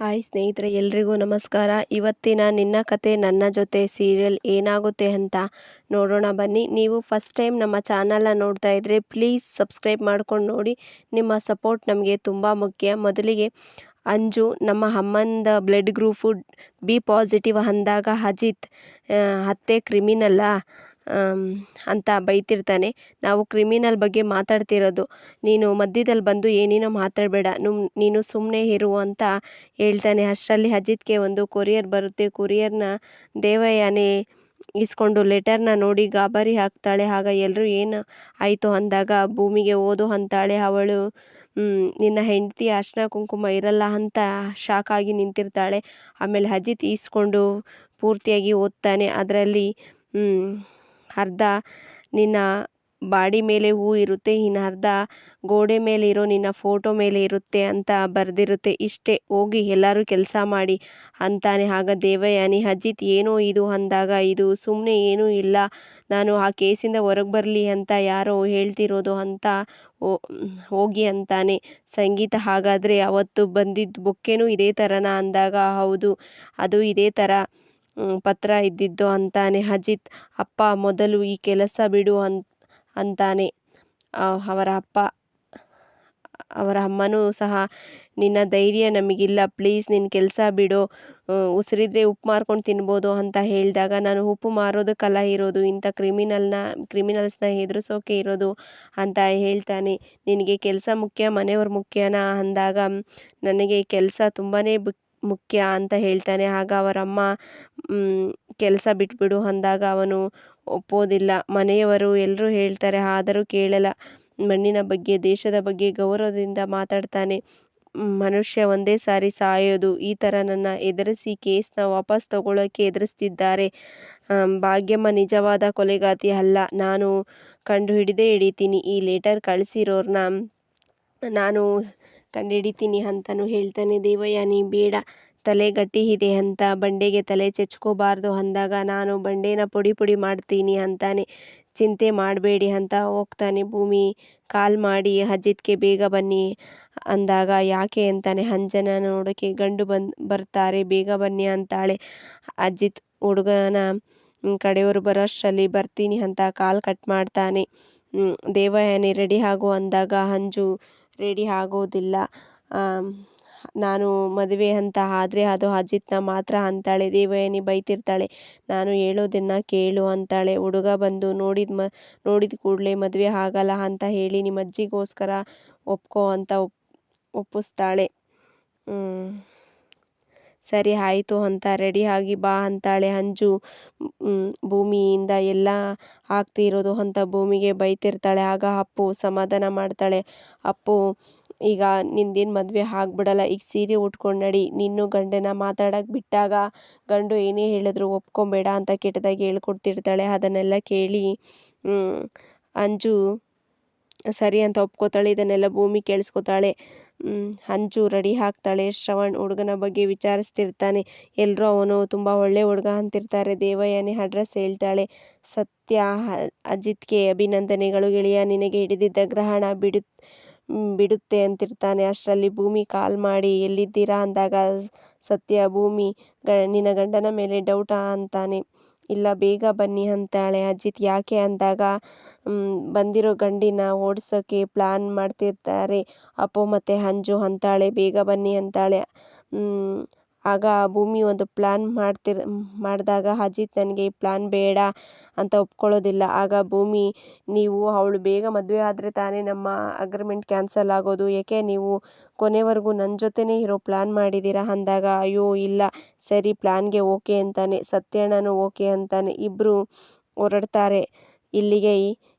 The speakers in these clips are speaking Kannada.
ಹಾಯ್ ಸ್ನೇಹಿತರೆ, ಎಲ್ರಿಗೂ ನಮಸ್ಕಾರ. ಇವತ್ತಿನ ನಿನ್ನ ಕತೆ ನನ್ನ ಜೊತೆ ಸೀರಿಯಲ್ ಏನಾಗುತ್ತೆ ಅಂತ ನೋಡೋಣ. ಬನ್ನಿ, ನೀವು ಫಸ್ಟ್ ಟೈಮ್ ನಮ್ಮ ಚಾನಲ್ನ ನೋಡ್ತಾ ಇದ್ದರೆ ಪ್ಲೀಸ್ ಸಬ್ಸ್ಕ್ರೈಬ್ ಮಾಡ್ಕೊಂಡು ನೋಡಿ. ನಿಮ್ಮ ಸಪೋರ್ಟ್ ನಮಗೆ ತುಂಬ ಮುಖ್ಯ. ಮೊದಲಿಗೆ ಅಂಜು, ನಮ್ಮ ಅಮ್ಮಂದ ಬ್ಲಡ್ ಗ್ರೂಪು ಬಿ ಪಾಸಿಟಿವ್ ಅಂದಾಗ ಅಜಿತ್ ಹತ್ತೆ ಕ್ರಿಮಿನಲ್ಲ ಅಂತ ಬೈತಿರ್ತಾನೆ. ನಾವು ಕ್ರಿಮಿನಲ್ ಬಗ್ಗೆ ಮಾತಾಡ್ತಿರೋದು. ನೀನು ಮಧ್ಯದಲ್ಲಿ ಬಂದು ಏನೇನೋ ಮಾತಾಡಬೇಡ. ನುಮ್, ನೀನು ಸುಮ್ಮನೆ ಇರು ಅಂತ ಹೇಳ್ತಾನೆ. ಅಷ್ಟರಲ್ಲಿ ಅಜಿತ್ಗೆ ಒಂದು ಕೊರಿಯರ್ ಬರುತ್ತೆ. ಕೊರಿಯರ್ನ ದೇವಯಾನಿ ಇಸ್ಕೊಂಡು ಲೆಟರ್ನ ನೋಡಿ ಗಾಬರಿ ಹಾಕ್ತಾಳೆ ಆಗ ಎಲ್ಲರೂ ಏನು ಆಯಿತು ಅಂದಾಗ ಭೂಮಿಗೆ ಓದು ಅಂತಾಳೆ. ಅವಳು ನಿನ್ನ ಹೆಂಡತಿ ಅರ್ಶನ ಕುಂಕುಮ ಇರಲ್ಲ ಅಂತ ಶಾಕ್ ಆಗಿ ನಿಂತಿರ್ತಾಳೆ. ಆಮೇಲೆ ಅಜಿತ್ ಈಸ್ಕೊಂಡು ಪೂರ್ತಿಯಾಗಿ ಓದ್ತಾನೆ. ಅದರಲ್ಲಿ ಅರ್ಧ ನಿನ್ನ ಬಾಡಿ ಮೇಲೆ ಹೂ ಇರುತ್ತೆ ಇನ್ನು ಅರ್ಧ ಗೋಡೆ ಮೇಲೆ ಇರೋ ನಿನ್ನ ಫೋಟೋ ಮೇಲೆ ಇರುತ್ತೆ ಅಂತ ಬರೆದಿರುತ್ತೆ. ಇಷ್ಟೇ, ಹೋಗಿ ಎಲ್ಲರೂ ಕೆಲಸ ಮಾಡಿ ಅಂತಾನೆ. ಆಗ ದೇವಯಾನಿ, ಅಜಿತ್, ಏನೋ ಇದು? ಅಂದಾಗ, ಇದು ಸುಮ್ಮನೆ ಏನೂ ಇಲ್ಲ. ನಾನು ಆ ಕೇಸಿಂದ ಹೊರಗೆ ಬರಲಿ ಅಂತ ಯಾರೋ ಹೇಳ್ತಿರೋದು ಅಂತ ಹೋಗಿ ಅಂತಾನೆ. ಸಂಗೀತ ಹಾಗಾದರೆ ಅವತ್ತು ಬಂದಿದ್ದ ಬೊಕ್ಕೆನೂ ಇದೇ ಥರನ ಅಂದಾಗ, ಹೌದು, ಅದು ಇದೇ ಥರ ಪತ್ರ ಇದ್ದಿದ್ದು ಅಂತಾನೆ. ಅಜಿತ್, ಅಪ್ಪ, ಮೊದಲು ಈ ಕೆಲಸ ಬಿಡು ಅಂತ ಅಂತಾನೆ. ಅವರ ಅಪ್ಪ, ಅವರ ಅಮ್ಮನೂ ಸಹ, ನಿನ್ನ ಧೈರ್ಯ ನಮಗಿಲ್ಲ. ಪ್ಲೀಸ್ ನಿನ್ನ ಕೆಲಸ ಬಿಡು. ಉಸಿರಿದ್ರೆ ಉಪ್ಪು ಮಾರ್ಕೊಂಡು ತಿನ್ಬೋದು ಅಂತ ಹೇಳಿದಾಗ, ನಾನು ಉಪ್ಪು ಮಾರೋದಕ್ಕಲ್ಲ ಇರೋದು. ಇಂಥ ಕ್ರಿಮಿನಲ್ನ, ಕ್ರಿಮಿನಲ್ಸ್ನ ಎದುರಿಸೋಕೆ ಇರೋದು ಅಂತ ಹೇಳ್ತಾನೆ. ನಿನಗೆ ಕೆಲಸ ಮುಖ್ಯ, ಮನೆಯವ್ರ ಮುಖ್ಯನಾ? ಅಂದಾಗ, ನನಗೆ ಕೆಲಸ ತುಂಬಾ ಮುಖ್ಯ ಅಂತ ಹೇಳ್ತಾನೆ. ಆಗ ಅವರಮ್ಮ ಕೆಲಸ ಬಿಟ್ಬಿಡು ಅಂದಾಗ ಅವನು ಒಪ್ಪೋದಿಲ್ಲ. ಮನೆಯವರು ಎಲ್ಲರೂ ಹೇಳ್ತಾರೆ, ಆದರೂ ಕೇಳಲ್ಲ. ಮಣ್ಣಿನ ಬಗ್ಗೆ, ದೇಶದ ಬಗ್ಗೆ ಗೌರವದಿಂದ ಮಾತಾಡ್ತಾನೆ. ಮನುಷ್ಯ ಒಂದೇ ಸಾರಿ ಸಾಯೋದು, ಈ ಥರ ನನ್ನ ಎದುರಿಸಿ ಕೇಸ್ನ ವಾಪಸ್ ತಗೊಳ್ಳೋಕ್ಕೆ ಎದುರಿಸ್ತಿದ್ದಾರೆ. ಭಾಗ್ಯಮ್ಮ ನಿಜವಾದ ಕೊಲೆಗಾತಿ ಅಲ್ಲ. ನಾನು ಕಂಡು ಹಿಡಿದೇ ಹಿಡಿತೀನಿ. ಈ ಲೆಟರ್ ಕಳಿಸಿರೋರ್ನ ನಾನು ಕಂಡು ಹಿಡಿತೀನಿ ಅಂತಲೂ ಹೇಳ್ತಾನೆ ದೇವಯಾನಿ ಬೇಡ, ತಲೆ ಗಟ್ಟಿ ಇದೆ ಅಂತ. ಬಂಡೆಗೆ ತಲೆ ಚೆಚ್ಕೋಬಾರ್ದು ಅಂದಾಗ ನಾನು ಬಂಡೆನ ಪುಡಿ ಪುಡಿ ಮಾಡ್ತೀನಿ ಅಂತಾನೆ. ಚಿಂತೆ ಮಾಡಬೇಡಿ ಅಂತ ಹೋಗ್ತಾನೆ ಭೂಮಿ. ಕಾಲ್ ಮಾಡಿ, ಅಜಿತ್ಗೆ ಬೇಗ ಬನ್ನಿ ಅಂದಾಗ ಯಾಕೆ ಅಂತಾನೆ. ಅಂಜನ ನೋಡೋಕ್ಕೆ ಗಂಡು ಬಂದು, ಬರ್ತಾರೆ, ಬೇಗ ಬನ್ನಿ ಅಂತಾಳೆ. ಅಜಿತ್ ಹುಡುಗನ ಕಡೆಯವರು ಬರೋಷ್ಟರಲ್ಲಿ ಬರ್ತೀನಿ ಅಂತ ಕಾಲ್ ಕಟ್ ಮಾಡ್ತಾನೆ. ದೇವಯಾನಿ ರೆಡಿ ಆಗು ಅಂದಾಗ ಅಂಜು ರೆಡಿ ಆಗೋದಿಲ್ಲ. ನಾನು ಮದುವೆ ಅಂತ ಆದರೆ ಅದು ಅಜಿತ್ನ ಮಾತ್ರ ಅಂತಾಳೆ. ದೇವಯಾನಿ ಬೈತಿರ್ತಾಳೆ. ನಾನು ಹೇಳೋದನ್ನು ಕೇಳು ಅಂತಾಳೆ. ಹುಡುಗ ಬಂದು ನೋಡಿದ ಮ, ನೋಡಿದ ಕೂಡಲೇ ಮದುವೆ ಆಗಲ್ಲ ಅಂತ ಹೇಳಿ ನಿಮ್ಮ ಅಜ್ಜಿಗೋಸ್ಕರ ಒಪ್ಕೋ ಅಂತ ಒಪ್, ಒಪ್ಪಿಸ್ತಾಳೆ. ಸರಿ ಆಯಿತು ಅಂತ ರೆಡಿಯಾಗಿ ಬಾ ಅಂತಾಳೆ ಅಂಜು. ಭೂಮಿಯಿಂದ ಎಲ್ಲ ಆಗ್ತಿರೋದು ಅಂತ ಭೂಮಿಗೆ ಬೈತಿರ್ತಾಳೆ. ಆಗ ಅಪ್ಪು ಸಮಾಧಾನ ಮಾಡ್ತಾಳೆ. ಅಪ್ಪು, ಈಗ ನಿಂದೇನು ಮದುವೆ ಆಗ್ಬಿಡಲ್ಲ, ಈಗ ಸೀರೆ ಉಟ್ಕೊಂಡು ನಡಿ. ನಿನ್ನೂ ಗಂಡನ ಮಾತಾಡೋಕೆ ಬಿಟ್ಟಾಗ ಗಂಡು ಏನೇ ಹೇಳಿದ್ರು ಒಪ್ಕೊಬೇಡ ಅಂತ ಕೆಟ್ಟದಾಗಿ ಹೇಳ್ಕೊಡ್ತಿರ್ತಾಳೆ. ಅದನ್ನೆಲ್ಲ ಕೇಳಿ ಅಂಜು ಸರಿ ಅಂತ ಒಪ್ಕೋತಾಳೆ, ಇದನ್ನೆಲ್ಲ ಭೂಮಿ ಕೇಳಿಸ್ಕೊತಾಳೆ. ಹಂಚು ರೆಡಿ ಹಾಕ್ತಾಳೆ. ಶ್ರವಣ್ ಹುಡುಗನ ಬಗ್ಗೆ ವಿಚಾರಿಸ್ತಿರ್ತಾನೆ. ಎಲ್ಲರೂ ಅವನು ತುಂಬ ಒಳ್ಳೆ ಹುಡುಗ ಅಂತಿರ್ತಾರೆ. ದೇವಯ್ಯನೇ ಅಡ್ರೆಸ್ ಹೇಳ್ತಾಳೆ. ಸತ್ಯ, ಅಜಿತ್ಗೆ ಅಭಿನಂದನೆಗಳು ಗೆಳೆಯ. ನಿನಗೆ ಹಿಡಿದಿದ್ದ ಗ್ರಹಣ ಬಿಡು ಬಿಡುತ್ತೆ ಅಂತಿರ್ತಾನೆ. ಅಷ್ಟರಲ್ಲಿ ಭೂಮಿ ಕಾಲ್ ಮಾಡಿ, ಎಲ್ಲಿದ್ದೀರಾ? ಅಂದಾಗ, ಸತ್ಯ ಭೂಮಿ, ಗ, ನಿನ್ನ ಗಂಡನ ಮೇಲೆ ಡೌಟಾ? ಅಂತಾನೆ. ಇಲ್ಲ, ಬೇಗ ಬನ್ನಿ ಅಂತಾಳೆ. ಅಜಿತ್ ಯಾಕೆ ಅಂದಾಗ ಬಂದಿರೋ ಗಂಡಿನ ಓಡಿಸೋಕೆ ಪ್ಲ್ಯಾನ್ ಮಾಡ್ತಿರ್ತಾರೆ ಅಪ್ಪು ಮತ್ತು ಅಂಜು ಅಂತಾಳೆ. ಬೇಗ ಬನ್ನಿ ಅಂತಾಳೆ. ಆಗ ಭೂಮಿ ಒಂದು ಪ್ಲ್ಯಾನ್ ಮಾಡ್ತಿರ್, ಮಾಡಿದಾಗ ಅಜಿತ್ ನನಗೆ ಈ ಪ್ಲ್ಯಾನ್ ಬೇಡ ಅಂತ ಒಪ್ಕೊಳ್ಳೋದಿಲ್ಲ. ಆಗ ಭೂಮಿ, ನೀವು, ಅವಳು ಬೇಗ ಮದುವೆ ಆದರೆ ತಾನೇ ನಮ್ಮ ಅಗ್ರಿಮೆಂಟ್ ಕ್ಯಾನ್ಸಲ್ ಆಗೋದು. ಏಕೆ ನೀವು ಕೊನೆವರೆಗೂ ನನ್ನ ಜೊತೆನೇ ಇರೋ ಪ್ಲ್ಯಾನ್ ಮಾಡಿದ್ದೀರಾ ಅಂದಾಗ, ಅಯ್ಯೋ, ಇಲ್ಲ. ಸರಿ ಪ್ಲ್ಯಾನ್ಗೆ ಓಕೆ ಅಂತಾನೆ. ಸತ್ಯಣ್ಣನೂ ಓಕೆ ಅಂತಾನೆ. ಇಬ್ಬರು ಹೊರಡ್ತಾರೆ ಇಲ್ಲಿಗೆ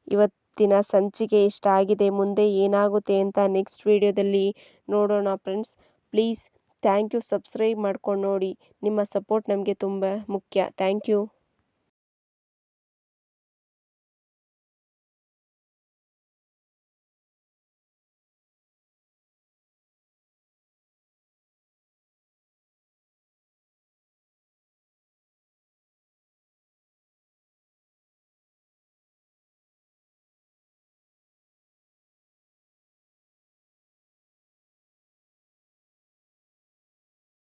ಇವತ್ತಿನ ಸಂಚಿಕೆ ಇಷ್ಟ ಆಗಿದೆ. ಮುಂದೆ ಏನಾಗುತ್ತೆ ಅಂತ ನೆಕ್ಸ್ಟ್ ವಿಡಿಯೋದಲ್ಲಿ ನೋಡೋಣ friends please thank you subscribe ಮಾಡ್ಕೊಂಡು ನೋಡಿ. ನಿಮ್ಮ ಸಪೋರ್ಟ್ ನಮಗೆ ತುಂಬ ಮುಖ್ಯ. Thank you.